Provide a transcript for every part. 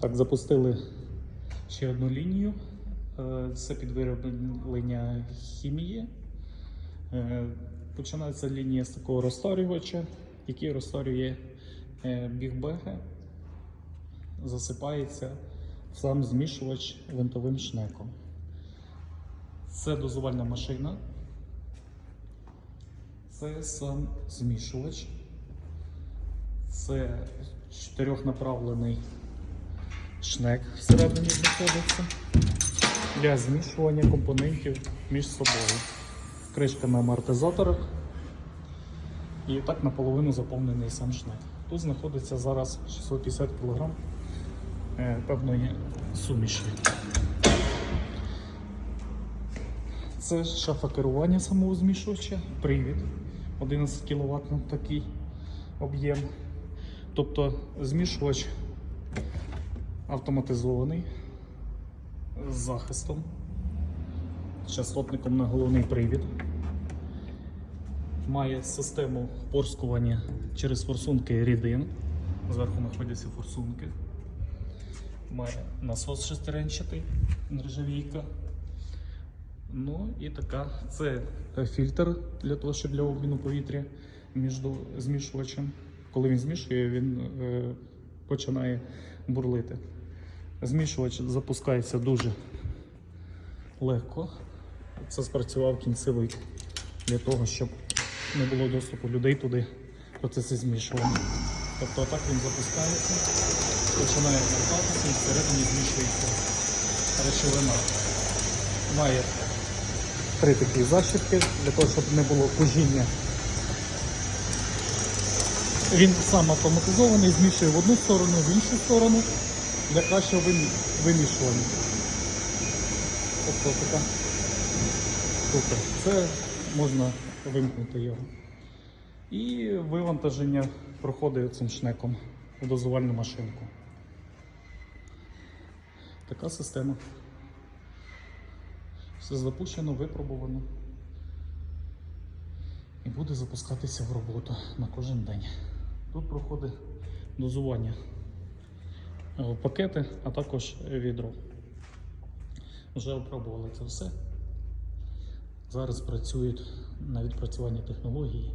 Так, запустили ще одну лінію. Е, Це підвироблення хімії. Е, Починається лінія з такого розторювача, який розторює е, бігбеги, засипається сам змішувач винтовим шнеком. Це дозувальна машина. Це сам змішувач. Це чотирьохнаправлений шнек всередині знаходиться для змішування компонентів між собою. Кришка на амортизаторах. І так наполовину заповнений сам шнек. Тут знаходиться зараз 650 кг е, певної суміші. Це шафа керування самого змішувача, привід 11 кВт такий об'єм. Тобто змішувач автоматизований з захистом, з частотником на головний привід. Має систему порскування через форсунки рідин. Зверху знаходяться форсунки. Має насос шестеренчатий, нержавійка. Ну і така, це фільтр для того, щоб для обміну повітря між змішувачем. Коли він змішує, він е, починає бурлити. Змішувач запускається дуже легко. Це спрацював кінцевик для того, щоб не було доступу людей туди процеси змішування. Тобто так він запускається, починає вертатися і всередині змішується речовина. Має три такі защіпки для того, щоб не було пожіння. Він сам автоматизований, змішує в одну сторону, в іншу сторону для кращого вимі- вимішування. Тобто така штука. Це можна вимкнути його. І вивантаження проходить цим шнеком в дозувальну машинку. Така система. Все запущено, випробувано. І буде запускатися в роботу на кожен день. Тут проходить дозування е, пакети, а також відро. Вже опробували це все. Зараз працюють на відпрацюванні технології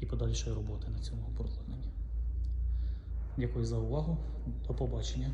і подальшої роботи на цьому обладнанні. Дякую за увагу. До побачення.